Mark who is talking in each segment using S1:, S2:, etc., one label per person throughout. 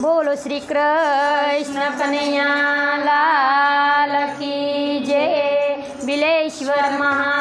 S1: બોલો શ્રી કૃષ્ણ કનૈયા લાલ કી જય. બિલેશ્વર મહા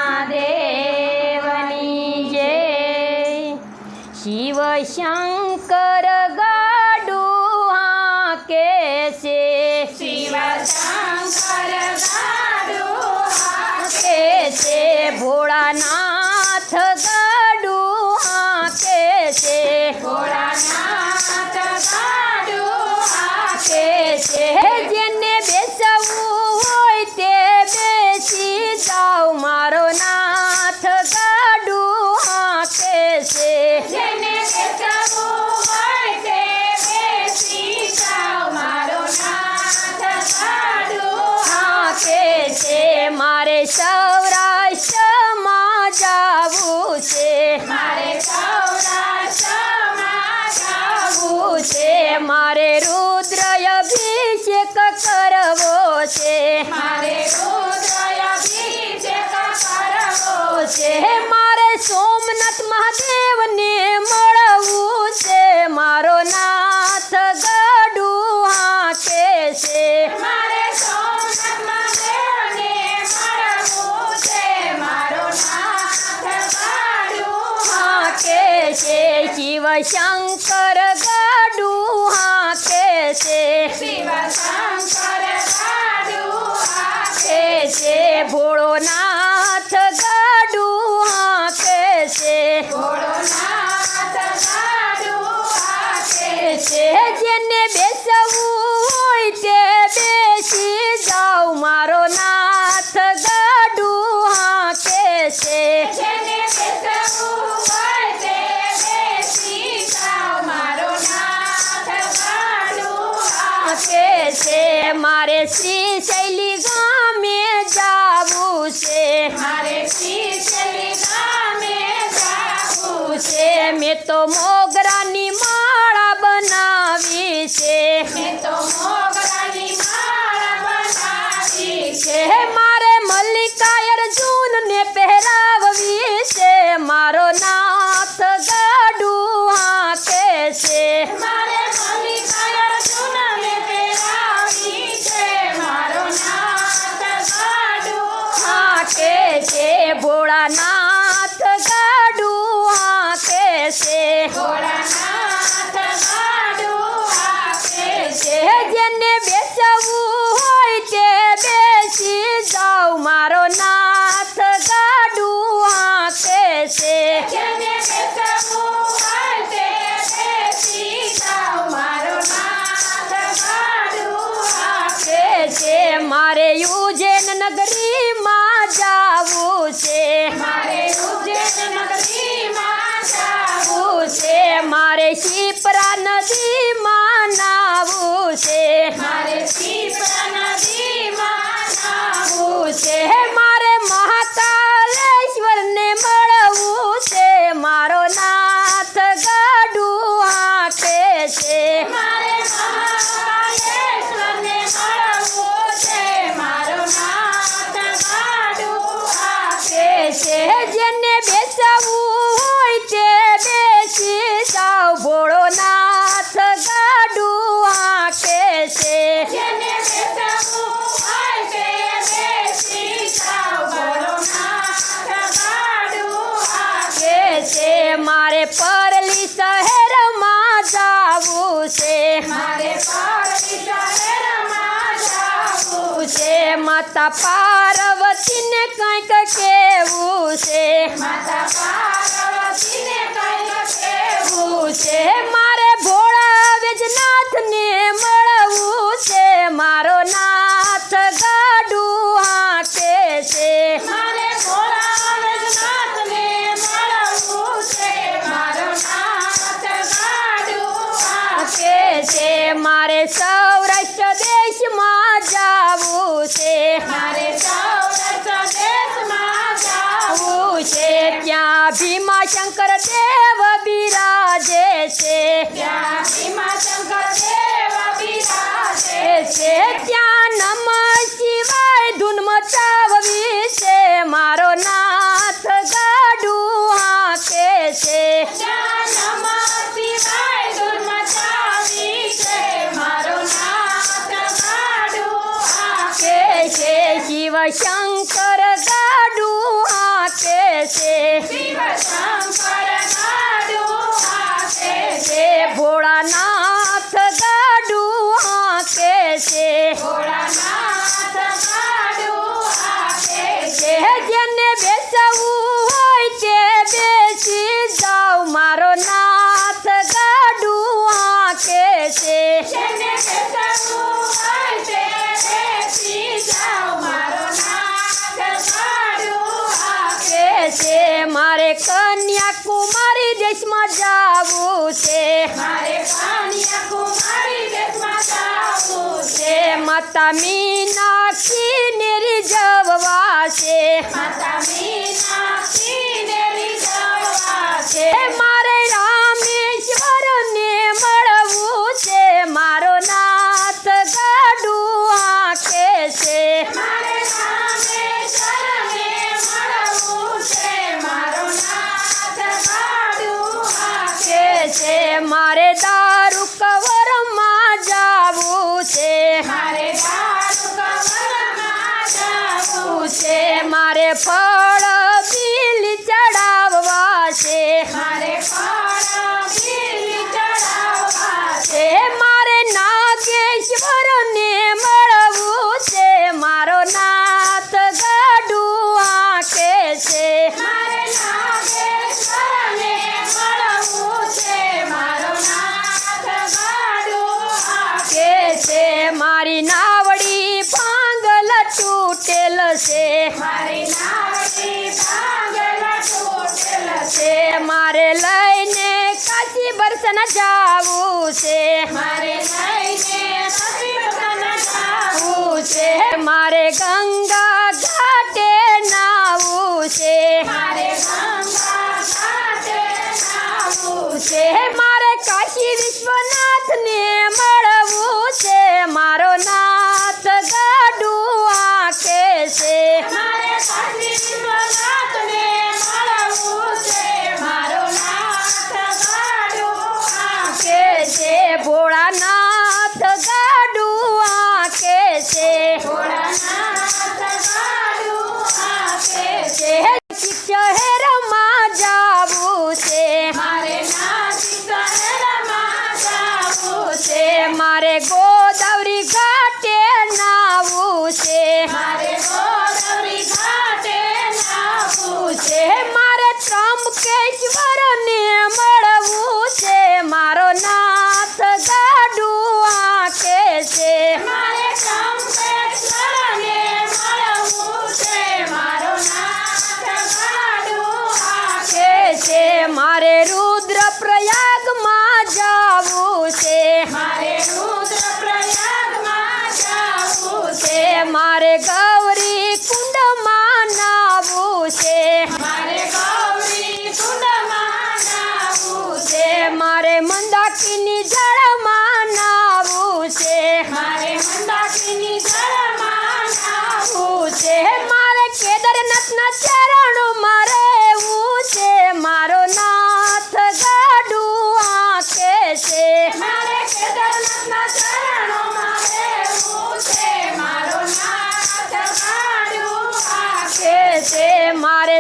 S1: શંકર ગાડું હાકે છે.
S2: શિવ શંકર ગાડું
S1: હાકે છે. ભોળોના મારે શ્રી શૈલી ગામે જાવું છે.
S2: મારે
S1: શ્રી શૈલી ગામે જાવું છે. મેં તો મોગરા શિપરા નદીમાં માનાવું છે. માતા પાર્વતીને કંઈક કેવું છે.
S2: માતા પાર્વતીને કંઈક
S1: કેવું છે. મારા શંકર દેવ બિરાજે છે.
S2: ત્યાં
S1: નમ શિવાય ધૂન મચાવવી છે. મારો નાથ ગાડું હાકે છે.
S2: ત્યાં નમ છે.
S1: મારો
S2: જેને હોય તે બેસી જાઓ મારો નાથ ગાડું આંકે
S1: છે. છે. મારે કન્યાકુમારી દેશમાં જાવું છે.
S2: મારે કન્યાકુમારી
S1: માતા મીનાક્ષી નિર્જવવા છે
S2: માતા મીનાક્ષી નિર્જવવા
S1: છે મારે Yeah. મારે લઈને કાશી બરસન જાવું છે.
S2: મારે લઈને કાશી બરસન
S1: જાવું છે. મારે ગંગા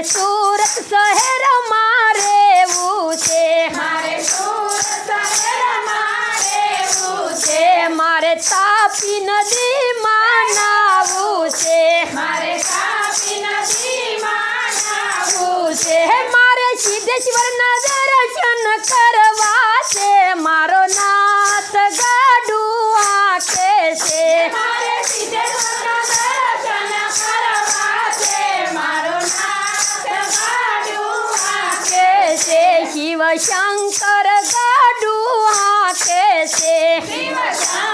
S1: સુરત શહેર
S2: મારે
S1: છે. મારે સુરત શહેર
S2: મારે છે.
S1: મારે તાપી નદી શિવ શંકર ગાડુઆ કે છે.
S2: શિવ શંકર